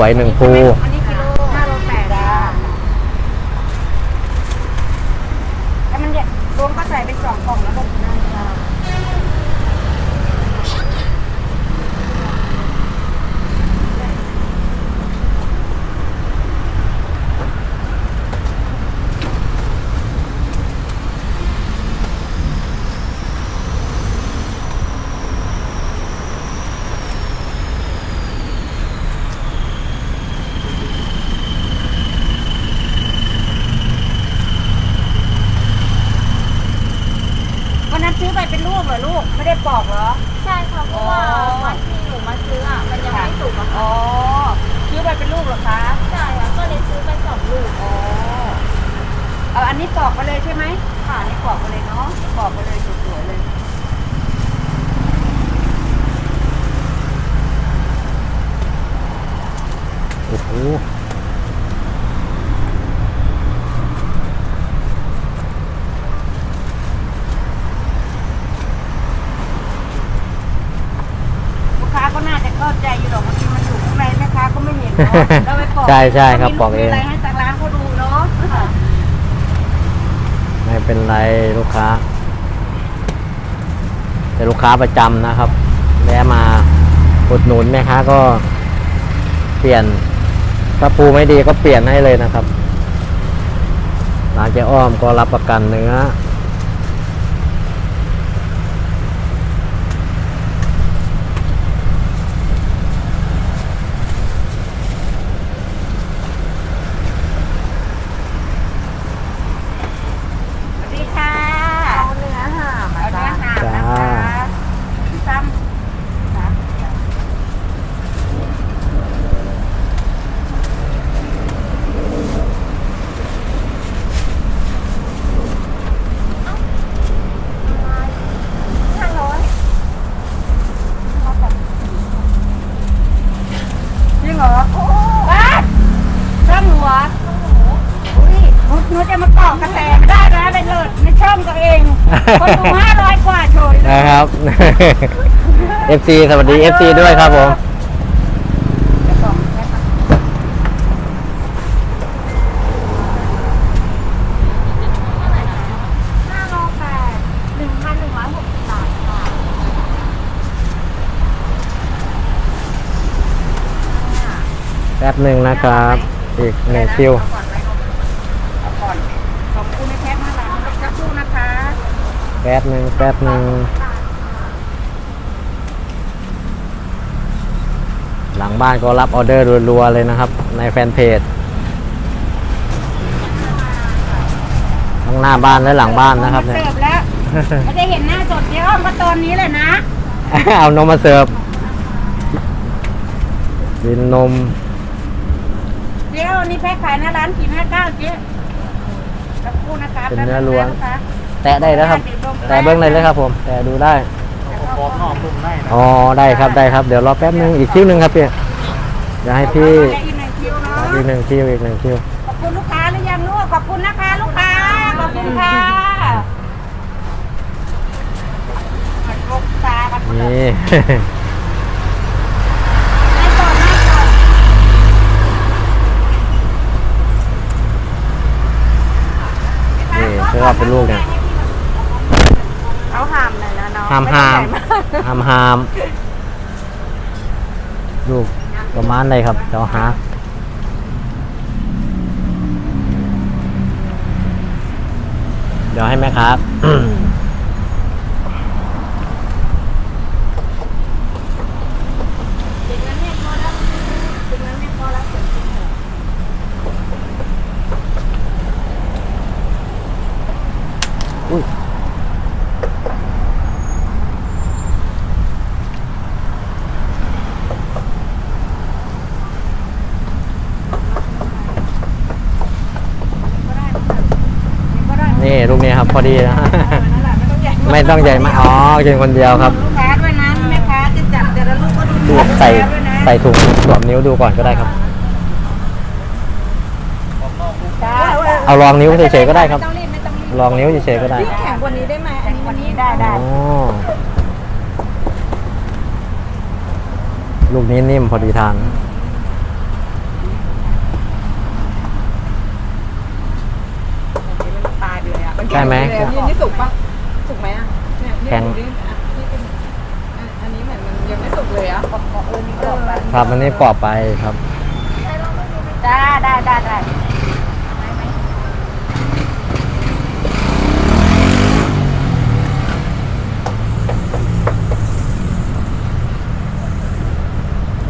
วยหนึ่งภู อันนี้กิโลห้าโลแปดจ้าแล้วมันเนี่ยรวมก็ใส่เป็นสองกล่องแล้วก็นั่นค่ะ วันนั้นซื้อไปเป็นลูกเหรอลูก ไม่ได้ปอกเหรอ ใช่ค่ะเพราะว่า อ๋อ วันที่หนูมาซื้ออะมันยังไม่สุกอะค่ะ อ๋อซื้อไปเป็นลูกเหรอคะ ใช่ค่ะก็เลยซื้อไปสองลูก อ๋อ เอาอันนี้ปอกไปเลยใช่ไหมค่ะอันนี้ปอกไปเลยเนาะปอกไปเลยสวยๆเลยโอ้โหลูกค้าก็น่าจะเข้าใจอยู่หรอกบางทีมันอยู่ข้างในแม่ค้าก็ไม่เห็นเนาะเราไปปอกใช่ใช่ครับปอกเอง มีอะไรให้ทางร้านเขาดูเนาะ ไม่ เป็นไรลูกค้า แต่ลูกค้าประจำนะครับแวะมาอุดหนุนแม่ค้าก็เปลี่ยนถ้าปูไม่ดีก็เปลี่ยนให้เลยนะครับร้านเจ๊อ้อมก็รับประกันเนื้อ สวัสดีค่ะ เอาเนื้อหาม เอาเนื้อหามนะคะซ้ำค่ะ ห้าร้อย จริงเหรอโอ้ว้าช่องหัวอุ้ยหนูหนูจะมาตอกกระแสไม่ได้นะเป็นเลิศในช่องตัวเอง คนดูห้าร้อยกว่าเฉยเลย นะครับ FC สวัสดี FC ด้วยครับผม ห้าโลแปดหนึ่งพันหนึ่งร้อยหกสิบบาทค่ะแป๊บหนึ่งนะครับ อีกหนึ่งคิว เอาก่อนไหมเอาก่อนขอบคุณในแคปมาหลายรถจักรคู่นะคะ แป๊บหนึ่งแป๊บหนึ่งห ลังบ้านก็รับออเดอร์รัวๆเลยนะครับ ในแฟนเพจทั้งหน้าบ้านและหลังบ้านนะครับเสิเนี่ยร์ฟแล้วไม่ได้เห็นหน้าสดเดี๋ยวก็ตอนนี้เลยนะ เอานมมาเสิร์ฟกินนมเดี๋ยวอันนี้แพ็คขายหน้าร้านกี่ห้าเก้าเจ๊จักรคู่นะคะเป็นเนื้อล้วนแป๊บงะคะแตะได้แล้วครับ แตะเบิ้งเลยเลยครับผม แตะดูได้ กรอบนอกนุ่มในนะอ๋อได้ครับได้ครับเดี๋ยวรอแป๊บนึงอีกคิวหนึ่งครับพี่เดี๋ยวให้พี่อีกหนึ่งคิวเนาะอีกหนึ่งคิวอีกหนึ่งคิวขอบคุณลูกค้าหรือยังลูกขอบคุณนะคะลูกค้าขอบคุณค่ะลูกตากับนี่นี่เชื่อเป็นลูกเนี่ย หามเลยนะเนาะหามไม่หาต้องมใญ่กหามหามลูกประมาณไหนครับเดี๋ยวหาเดี๋ยวให้แม่ครับถึงนั้นเนี่ยพอแล้วถึงนั้นเนี่ยพอแล้วถึงที่หก อุ้ยนี่ลูกนี้ครับพ อดีนะนั่นแหละไม่ต้องใหญ่ไม่ต้องใหญ่มาก อ๋อกินคนเดียวครับ ลูกค้าด้วยนะแม่ค้าจะจับจะใส่ถุงสวมนิ้วดูก่อนก็ได้ครับ จ้าเอาลองนิ้วเฉยๆก็ได้ครับ ไม่ต้องรีบไม่ต้องรีบลองนิ้วเฉยๆก็ได้พี่แข็งกว่านี้ได้ไหมแต่งวันนี้ได้ได้อ๋อลูกนี้นิ่มพอดีทาน ตายไปเลยอะมัน ใช่ไหม แข็งเลยอะนี่นี่สุกปะสุกไหมอะเนี่ยนี่แข็งดูดิอะนี่เป็นอะอันนี้เหมือนมันยังไม่สุกเลยอะเออนี่กรอบไปครับอันนี้กรอบไปครับจ้าได้ได้ได้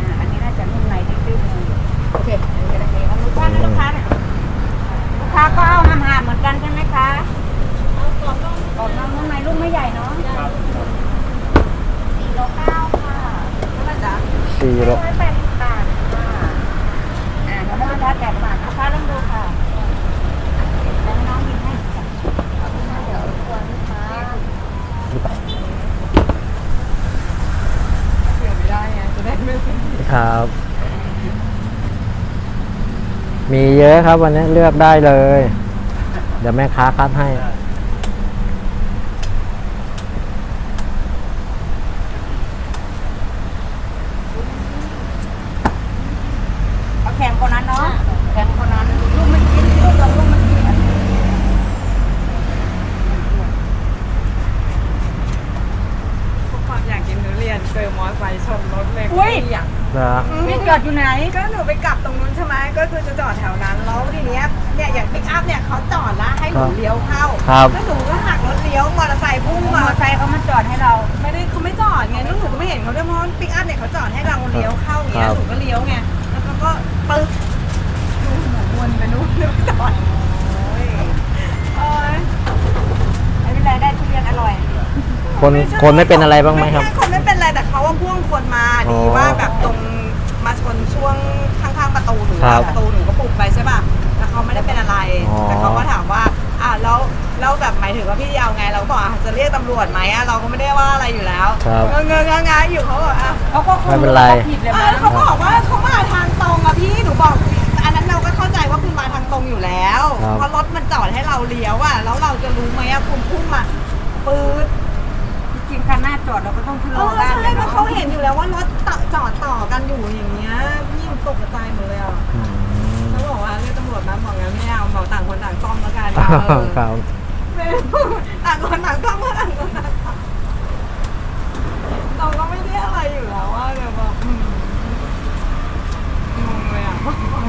อ่าอันนี้น่าจะนุ่มในนิดนึงโอเคอันนี้ก็ได้เอาลูกค้านะลูกค้าเนี่ยลูกค้าก็เอาหามๆเหมือนกันใช่ไหมคะเอากรอบนอกกรอบนอกนุ่มในลูกไม่ใหญ่เนาะสี่โลเก้าค่ะเท่าไหร่จ๊ะ สี่โลร้อยแปดสิบบาทค่ะอ่าเดี๋ยวให้ลูกค้าแกะบาทนะคะลองดูค่ะแล้วน้องหยิบให้ค่ะขอบคุณมากเดี๋ยวรบกวนลูกค้าเผื่อไม่ได้ไงจะได้ไม่เป็นครับ มีเยอะครับวันนี้เลือกได้เลย เดี๋ยวแม่ค้าคัดให้ เอาแข็งกว่านั้นเนาะแข็งกว่านั้นลูกไม่กินลูกสองลูกไม่กิน พวกความอยากกินทุเรียนเจอมอไซค์ชนรถเลย อุ้ย อยาก นะ นี่ จอดอยู่ไหน ก็หนูไปกลับตรงนู้นใช่ไหมก็คือจะจอดแถวนั้นแล้วทีเนี้ยเนี่ยอย่างปิกอัพเนี่ยเขาจอดละให้หนูเลี้ยวเข้าครับ แล้วหนูก็หักรถเลี้ยวมอเตอร์ไซค์พุ่งมอมาเตอร์ไซค์เขามาจอดให้เรา ไม่ได้เขาไม่จอดไงแล้วหนูก็ไม่เห็นเขาด้วยเพราะปิกอัพเนี่ยเขาจอดให้เราเลี้ยวเข้าอย่างเงี้คยรับ หนูก็เลี้ยวไงแล้วเขาก็ปึ๊บดูหนูวนไปนู่นแล้วก็จอดโอ้ยไม่เป็นไรได้ทุเรียนอร่อย คนคนไม่เป็นอะไรบ้างไหมครับใช่คนไม่เป็นไรแต่เขาว่าพ่วงคนมาอ๋ดีอว่าแบบตรงมาช นช่วงข้างๆประตูหนูครัอะบประตูหนูก็ปลุกไปใช่ป่ะแล้วเขาไม่ได้เป็นอะไรอ๋อ แต่เขาก็ถามว่าอะแล้วแล้วแบบหมายถึงว่าพี่จะเอาไงเราก็บอกอะจะเรียกตำรวจไหมอะเราก็ไม่ได้ว่าอะไรอยู่แล้วครับเงงงงๆอยู่เขาบอกอะ เขาก็คงไม่เป็นไรรู้ว่าผิดเลยเอมั้องเขาบอกว่าเขามาทางตรงอะพี่หนูบอกอันนั้นเราก็เข้าใจว่าคุณมาทางตรงอยู่แล้วครับ เพราะรถมันจอดให้เราเลี้ยวอะแล้วเราจะรู้ไหมอะคุณพุ่งมาปื๊ดจ ริงคันหน้าจอดเราก็ต้องชะลเอออบ้างใช่เพราะเขาเห็นอยู่แล้วว่ารถต่อจอดต่อกันอยู่อย่างเงี้ยพี่หนูตกใจหมดเลยอะอืมเขาบอกว่าเรียกตำรวจมาบอกงั้นไม่เอาบอกต่างคนต่างซ่อมแล้วกันคเออรับไม่ต่างคนต่างซ่อมก็ต่างคนต่างซ่อมเราก็ไม่ได้อะไรอยู่แล้วว่าแบบว่าอืมงงเลยอะ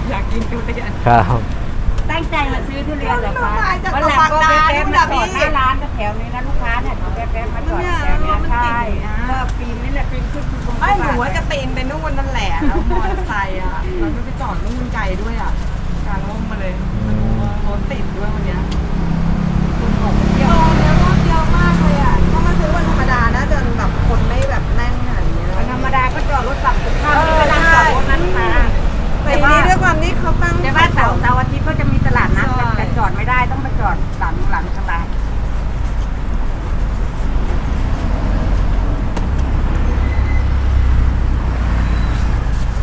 อยากกินทุเรียน ครับตั้ งใจมาซื้อทุเรียนเหรอคะมาจากวันหลังก็ไปแป๊บตมาลาดจอดหน้าร้านก็แถวนี้นะลูกค้าเนี่ยแป๊บแป๊บมาจอดแถวเนี้ยใช่ก็ปีนนี่แหละปีนขึ้นตรงไอ้ยหนูว่าจะปีนไปนู่นนั่นแหละแล้วมอเตอร์ไซค์อะเราไม่ไปจอดนู่นไกลด้วยอะกลางร่มมาเลยรถติดด้วยวันเนี้ยคุณบอกเดียวเดียวรอบเดียวมากเลยอะถ้ามาซื้อวันธรรมดาน่าจะแบบคนไม่แบบแน่นขนาดนี้ วันธรรมดาก็จอดรถฝั่งตรงข้ามนี่ก็นั่งจอดรถนั้นมา แต่ทีนี้ด้วยความที่เขาตั้ง แต่ว่าเสาร์เสาร์อาทิตย์ก็จะมีตลาดนัด ใช่ แต่จอดไม่ได้ต้องไปจอดหลังหลังตลาด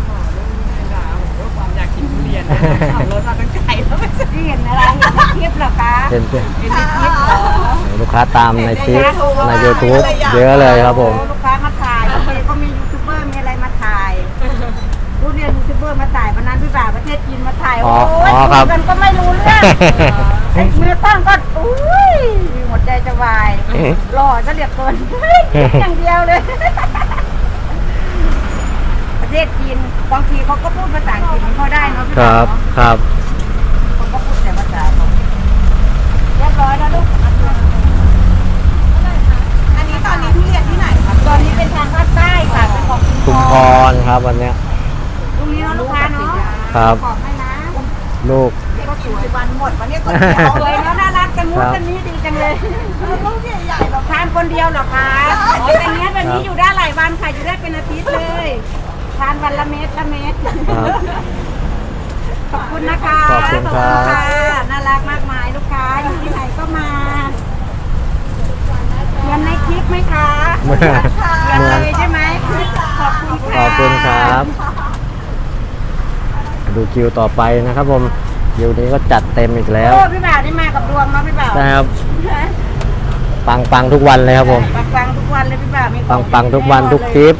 หมอเรื่องนี้เลยนะผมว่าความอยากกินทุเรียนขับรถมาตั้งไกลแล้วไม่ใช่ ที่เห็นอะไรเห็นในคลิปเหรอคะ เป็นเป็นเห็นในคลิปเหรอลูกค้าตามในคลิปใน YouTube เยอะเลยครับผมโอ้ลูกค้ามาถ่ายบางทีก็มียูทูบเบอร์มีอะไรมาถ่ายรู้เรียนยูทูบเบอร์มาถ่ายวันนั้นพี่บ่าวประเทศจีนมาถ่ายอ๋โอ้อยอ๋อครับคุยกันก็ไม่รู้เรื่องไอ้มือต้องก็อุ้ยหมดใจจะวายหล่อก็เหลือเกินอย่างเดียวเลย ประเทศจีนบางทีเขาก็พูดภาษาอังกฤษไม่ค่อยได้เนาะพี่คบ่ารัวบเนาะครับ คนก็พูดแต่ภาษาเขา เรียบร้อยแล้วลูกอันนี้ตอนนี้ทุเรียนที่ไหนคะตอนนี้เป็นทางภาคใต้ค่ะเป็นของชุชุมมพพรรครับวันเนี้ยตรงนี้เนาะลูกค้าเนาะครับ ขอบให้นะลูกก็สวยวันหมดวันนี้คนเดียวสวยแล้วน่ารักกันนู้นครับกันนี้ดีจังเลยลูกใหญ่ๆแบบทานคนเดียวเหรอคะอ๋ออย่างเงี้ยแบบนี้อยู่ได้หลายวันค่ะอยู่ได้เป็นอาทิตย์เลยทานวันละเม็ดละเม็ดครับ ขอบคุณนะคะขอบคุณครับขอณค่ะ ไหมคะรักค่ะเลใช่ไหมขอบคุณครับ ดูคิวต่อไปนะครับผมคิวนี้ก็จัดเต็มอีกแล้วพี่บ่าวได้มากับดวงเนาะพี่บ่าวใช่ครับ ปังปังทุกวันเลยครับผม ปังปังทุกวันเลยพี่บ่าวปังปังทุกวันทุกคลิป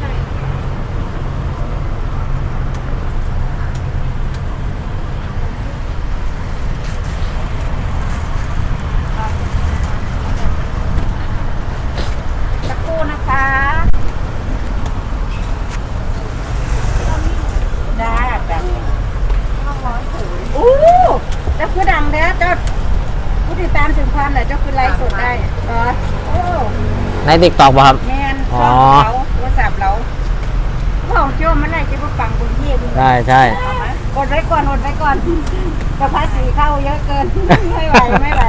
ในติ๊กตอกป่ะครับ แมนอ๋ช่อองเราโทรศัพท์เราของโจมมันไหนจะมาปังบนที่ดูใช่ใช่กดไว้ก่อนกดไว้ก่อนจะภาษีเข้าเยอะเกิน ไม่ไหวไม่ไหว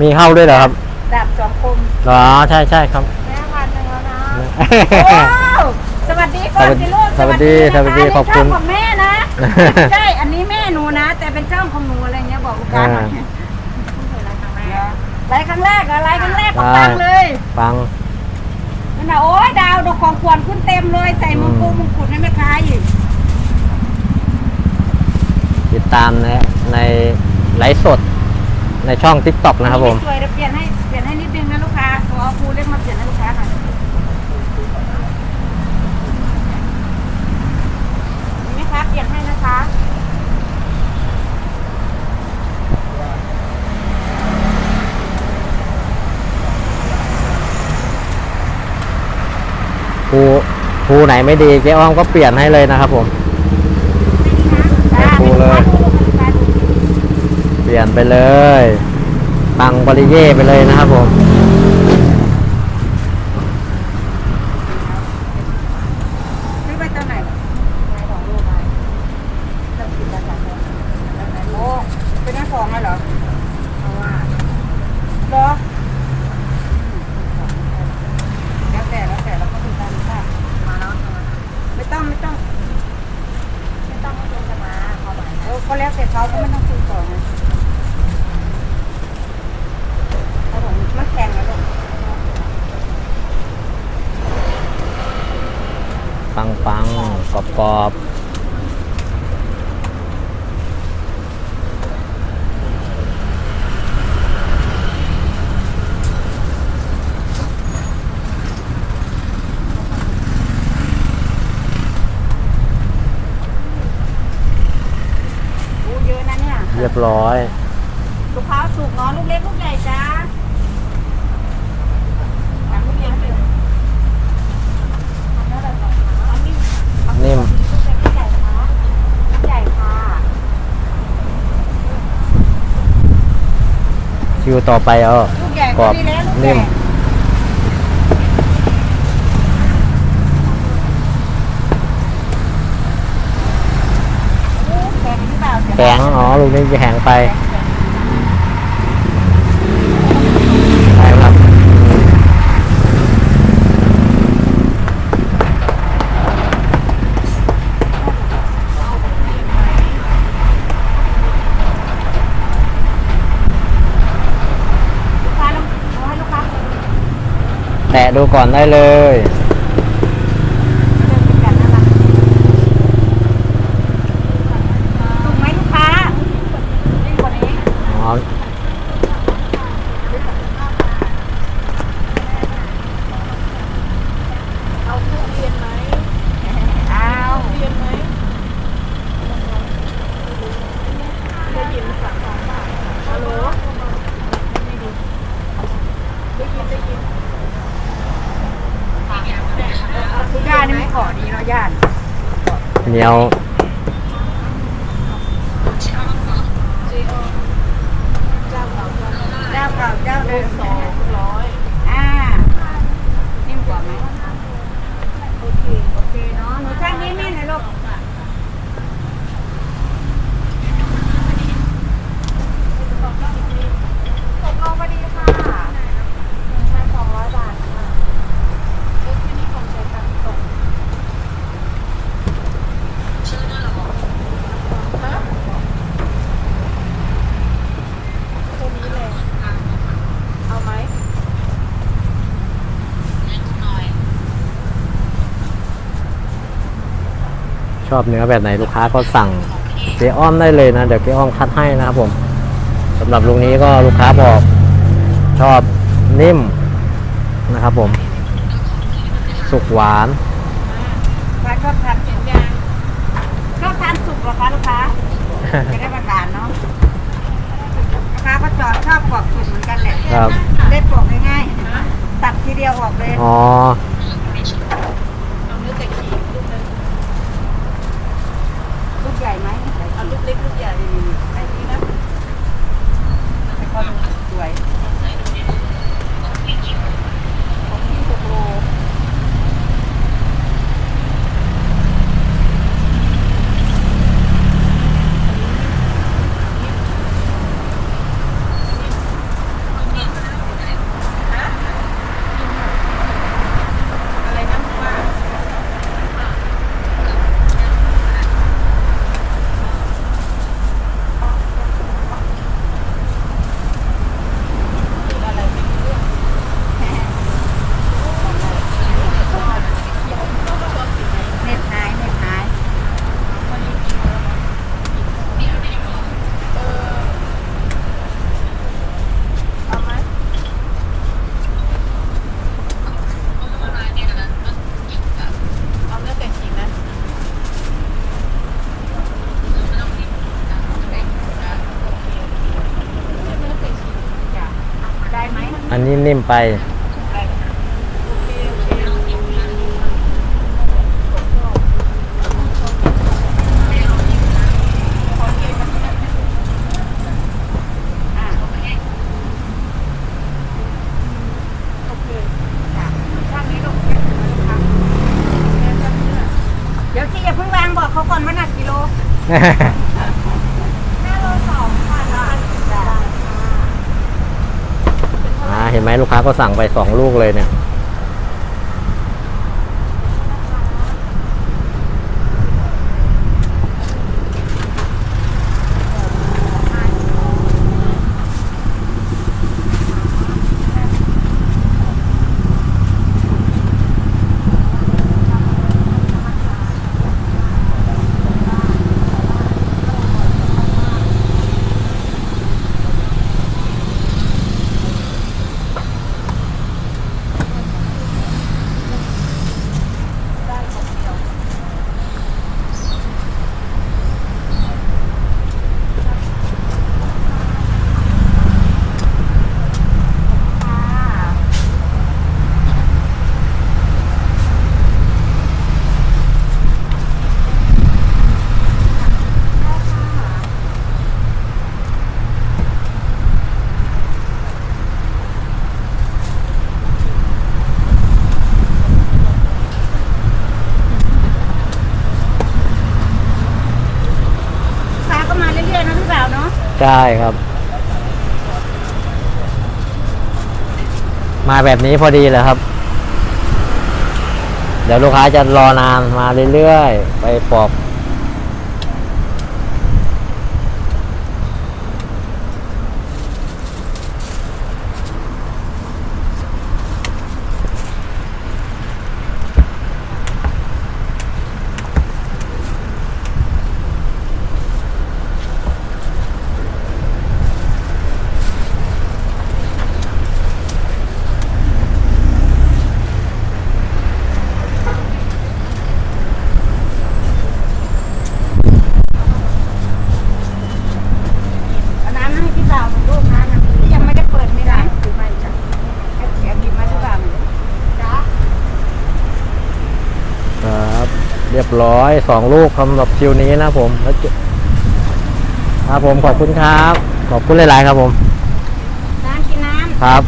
มีเข้าด้วยเหรอครับดาบสองคมอ๋อใช่ใช่ครับ แม่พันหนึ่งแล้วนะโอ้สวัสดีก่อนสิลูกสวัสดีนะคะสวัสดีขอบคุณนี่ช่องของแม่นะ ใช่ อันนี้แม่หนูนะ แต่เป็นช่องของหนูอะไรเงี้ยบอกลูกค้าหน่อยอ่า ไลฟ์ครั้งแรกเหรอไลฟ์ครั้งแรกก็ใช่ปังเลยปังนั่นน่ะโอ้ยดาวดอกของขวัญขึ้นเต็มเลย ใส่มงกุฎอืมมงกุฎให้แม่ค้าอยู่ติดตามในในไลฟ์สดในช่อง Tik t o k นะครับผมสวยเดี๋ยวเปลี่ยนให้เปลี่ยนให้นิดนึงนะลูกค้าขอเอาครูเล็กมาเปลี่ยนให้ลูกค้าหน่อยมีไหมคะเปลี่ยนให้นะคะ ครู ครูไหนไม่ดีเจ๊อ้อมก็เปลี่ยนให้เลยนะครับ ผมจ้าครูเลย เปลี่ยนไปเลย ปังบริเย่ไปเลยนะครับผม ซื้อไปตอนไหนไหนของลูกไปเริ่มกินแล้วจ้ะโอ้เป็นน้ำของเหรอเพราะว่าเหรอแล้วแต่แล้วแต่เราก็ดูตามค่ะมาแล้วไม่ต้องไม่ต้อง ไม่ต้องให้คุณจะมาเขาหมายเออก็แล้วแต่เขาก็ไม่ต้องคุยต่อไงเขาบอกมันแข็งแล้วลูก ปังปังกรอบกรอบๆ โอ้เยอะนะ เนี่ยเรียบร้อย ลูกค้าสุกเนาะลูกเล็กลูกใหญ่จ้าหนังลูกเล็กเลยทำเท่าไหร่ก่อนคะอันนี้นิ่มลูกเล็กลูกใหญ่คะลูกใหญ่ค่ะคิวต่อไปเออลูกใหญ่กรอบดีแล้วลูกใหนิ่ญ่ม โอ้แข็งหรือเปล่า แข็ง อ๋อ ลูกนี้จะแข็งไปใช่ครับลูกค้าลองเอาให้ลูกค้าเแตะดูก่อนได้เลย ดินกันน่ารักถูกไหมลูกค้ายิ่งกว่านี้ อ๋อ เอาทุเรียนไหม เอาเรียนไหมได้ยินสามสองบาทฮัลโหลได้ยินได้ยินได้ยินย่านี่ไม่ขอดีเนาะย่าน เหนียว เจ้าเก่าเจ้าเดิมสองร้อยอ่านิ่มกว่าไหมโอเคโอเคเนาะหนูช่างนี้แม่หน่อยลูก ตกลงพอดีค่ะหนึ่งพันสองร้อยบาทค่ะเอ๊ะที่นี่คนใช้ตังค์ตกตัวนี้เลย เอาไหม ช อบเนื้อแบบไหนลูกค้าก็สั่งเจ๊อ้อมได้เลยนะเดี๋ยวเจ๊อ้อมคัดให้นะครับผมสำหรับลุงนี้ก็ลูกค้าบอกชอบนิ่มนะครับผม สุกหวานลูกค้าชอบทานสุกยางชอบทานสุกเหรอคะลูกค้าจะได้ประกาศเนาะลูกค้าก็จอดชอบปอกสุกเหมือนกันแหละครับได้ปอกง่ายๆตัดทีเดียวออกเลยอ๋อ เอาเนื้อไก่ฉีกลูกนึง ลูกใหญ่ไหม เอาลูกเล็กลูกใหญ่ไอ้นี่นะแต่ก็สวยของพี่หกโล อะไรนะว่า เน็ตหายเน็ตหาย เอาไหมเอาเนื้อไก่ฉีกนะ ได้ นิ่มไปเคจ้ะช่างนี้ลูกเดี๋ยวที่อย่าเพิ่งวางบอกเขาก่อนว่าหนักกิโลห้าโลสองค่ะจ้ะ อ่าเห็นไหมลูกค้าก็ สั่งไปสองลูกเลยเนี่ย ลูกค้าก็มาเรื่อยๆนะพี่บ่าวเนาะ ใช่ครับ มาแบบนี้พอดีเลยครับ เดี๋ยวลูกค้าจะรอนานมาเรื่อยๆ ไปปอก เอาน้ำให้พี่บ่าวหนึ่งลูกนะนะที่ยังไม่ได้เปิดมีน้ำถือไม่จ้ะให้เสียบินมาพี่บ่าวหน่อยจ้ะ ครับ เรียบร้อยสองลูกสำหรับคิวนี้นะผมแล้วเจอครับผมขอบคุณครับ ขอบคุณหลาย ๆ ครับผมน้ำกินน้ำครับ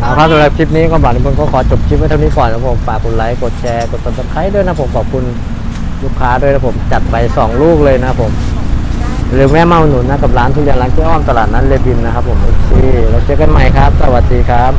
เอาครับสำหรับคลิปนี้ก็บัตรเพิ่งก็ขอจบคลิปไว้เท่านี้ก่อนนะผมฝากกดไลค์กดแชร์กดติดตามด้วยนะผมขอบคุณลูกค้าด้วยนะผมจัดไปสองลูกเลยนะผมหรือแม่เมาหนุนนะกับร้านทุเรียนร้านเจ้อ้อมตลาดนั้นเลบินนะครับผมโอเคเราเจอกันใหม่ครับ สวัสดีครับ